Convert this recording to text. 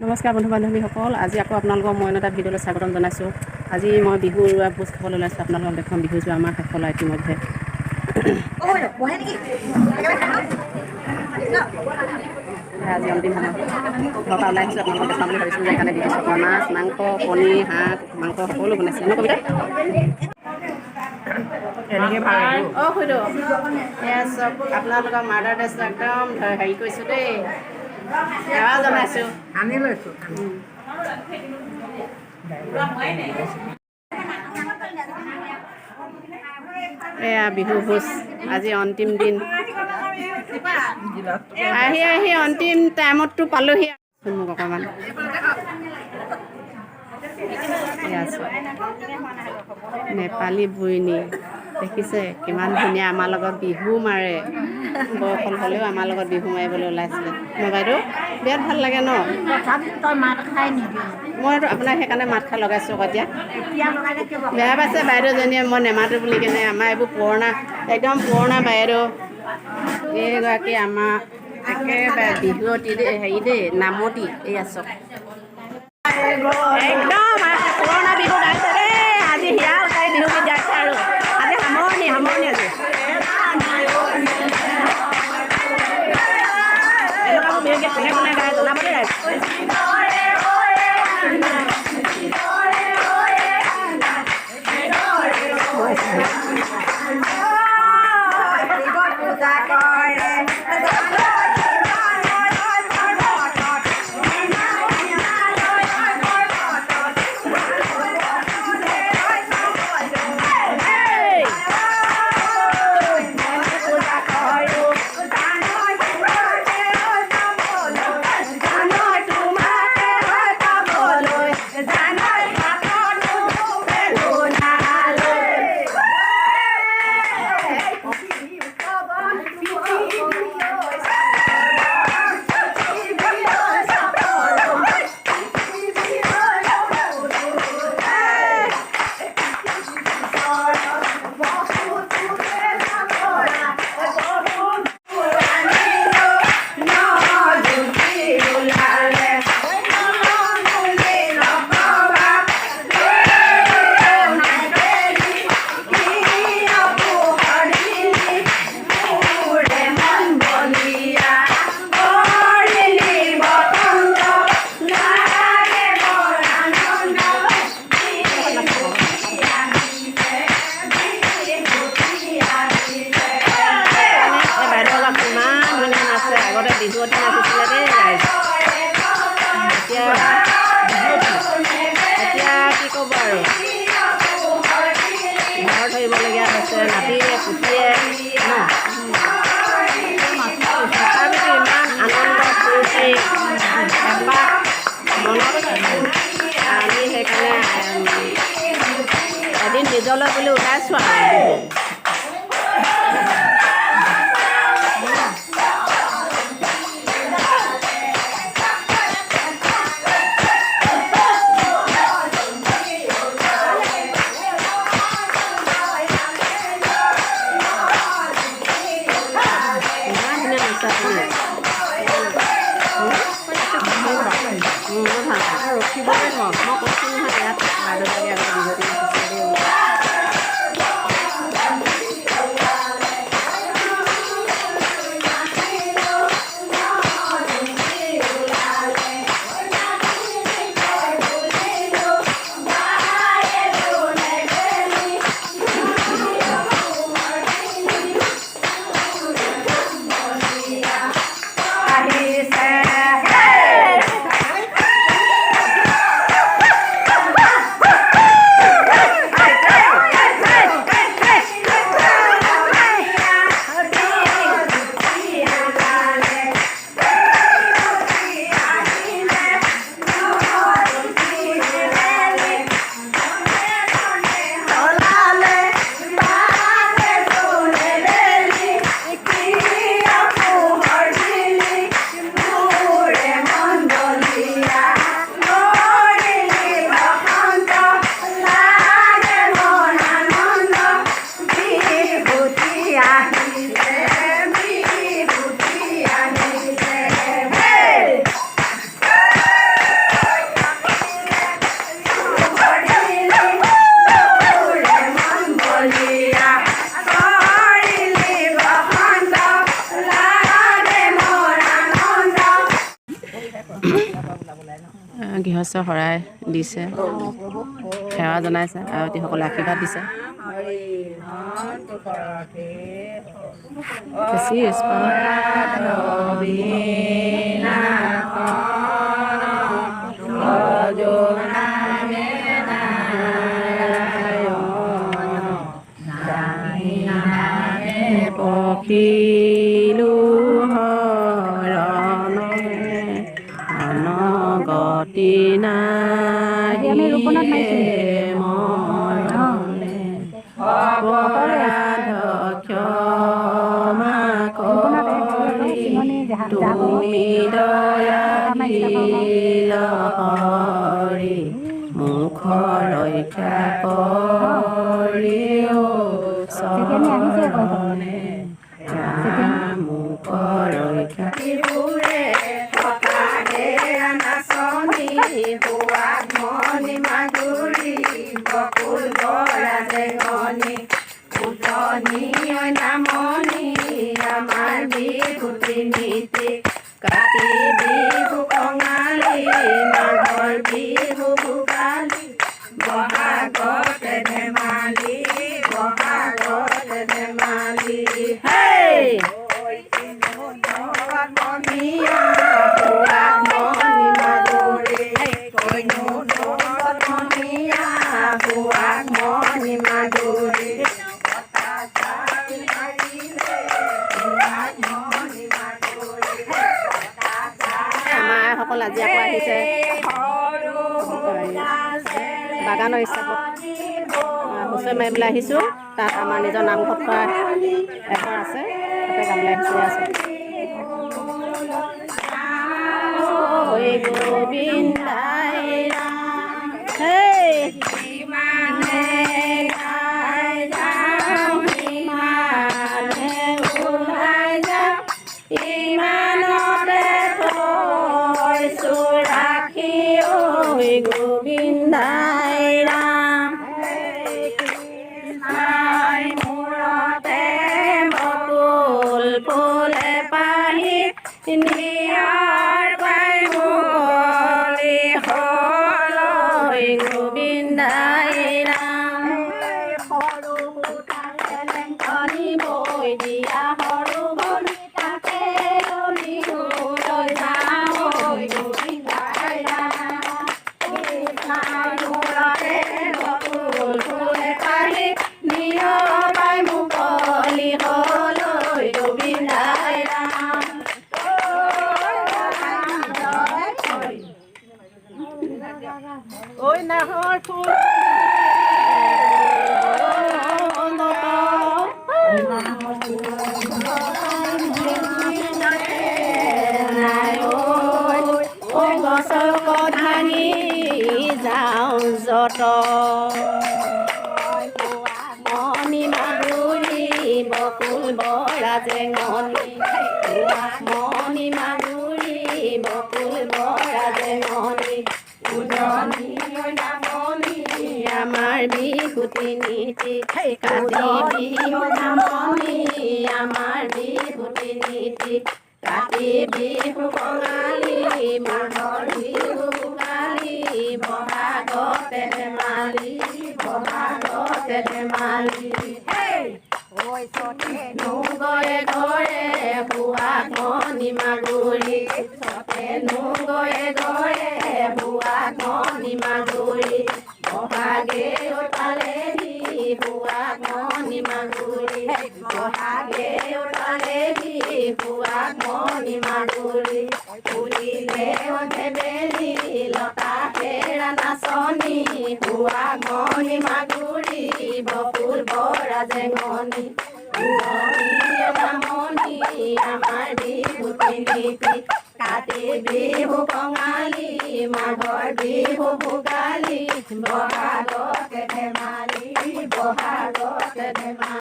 নমস্কাৰ বন্ধু বান্ধৱীসকল আজি আকৌ আপোনালোকক মই এটা ভিডিঅ'লৈ স্বাগতম জনাইছোঁ। আজি মই বিহু উৰুৱা ভোজ খাবলৈ ওলাইছোঁ আপোনালোকক দেখুৱাম বিহু যোৱা আমাৰ শেষ হ'ল ইতিমধ্যে আজি অন্তিম সময় ঘৰৰ পৰা ওলাই আহিছোঁ আপোনালোকক দেখাম বুলি ভাবিছোঁ সেইকাৰণে দি দিছোঁ। মাছ মাংস কণী হাঁহ মাংস সকলো বনাইছে। ন কবিতা? অঁ খুইদেউ এয়া চব আপোনালোকৰ মাৰ্ডাৰ ড্ৰেছটো একদম হেৰি কৰিছোঁ দেই। সেৱা জনাইছোঁ আনি লৈছো এয়া বিহু ভোজ আজি অন্তিম দিন। আহি আহি অন্তিম টাইমততো পালোহি। মোক অকণমান। নেপালী বুইনী। দেখিছে কিমান ধুনীয়া আমাৰ লগত বিহু মাৰে। বয়সল হ'লেও আমাৰ লগত বিহু মাৰিবলৈ ওলাইছিলে। মই বাইদেউ বিৰাট ভালো লাগে ন? মইতো আপোনাক সেইকাৰণে মাত খাই লগাইছোঁ আকৌ এতিয়া। বেয়া পাইছে বাইদেউজনীয়ে মই নেমাতো বুলি কেনে আমাৰ এইবোৰ পুৰণা একদম পুৰণা বাইদেউ। এইগৰাকী আমাৰ একেবাৰে বিহুৱতী দেই হেৰি দেই নামতি এইয়া চব একদম soy Bole Guerra, estoy en la গৃহস্থ শৰাই দিছে সেৱা জনাইছে আয়তীসকলে আশীৰ্বাদ দিছে। বেছি অপৰাধ ক্ষমা কৰি তুমি দয়াশীল হৰি মুখ ৰক্ষা কৰিও চৰণে মুখ ৰক্ষা বাগানৰ হিচাপত হুঁচৰি মাৰিবলৈ আহিছোঁ। তাত আমাৰ নিজৰ নামঘৰত কৰা এঘৰ আছে। তাতে গাবলৈ আহিছোঁ আছে। ঐ Bye. বকুল বৰা জেঙনি মণি মাধুৰী বকুল বৰা জেঙনি উজনি নামনি আমাৰ বিহুতি নীতি কাতি বিহু নামনি আমাৰ বিহুতি নীতি কাতি বিহু কঙালী মাঘৰ বিহু ভোগালী বহাগতে ধেমালি বহাগতে ধেমালি নুগয়ে ঘৰে হুৱা মণি মাগুৰী নুগয়ে ঘৰে হুৱা মণি মনি মাগুরি বপুর বরা জেঙনি মনি। আমার বিহু তিনিপি কাতি বিহু কঙালি মাঘৰ বিহু ভোগালী। বহাগত ধেমালি বহাগত ধেমালি।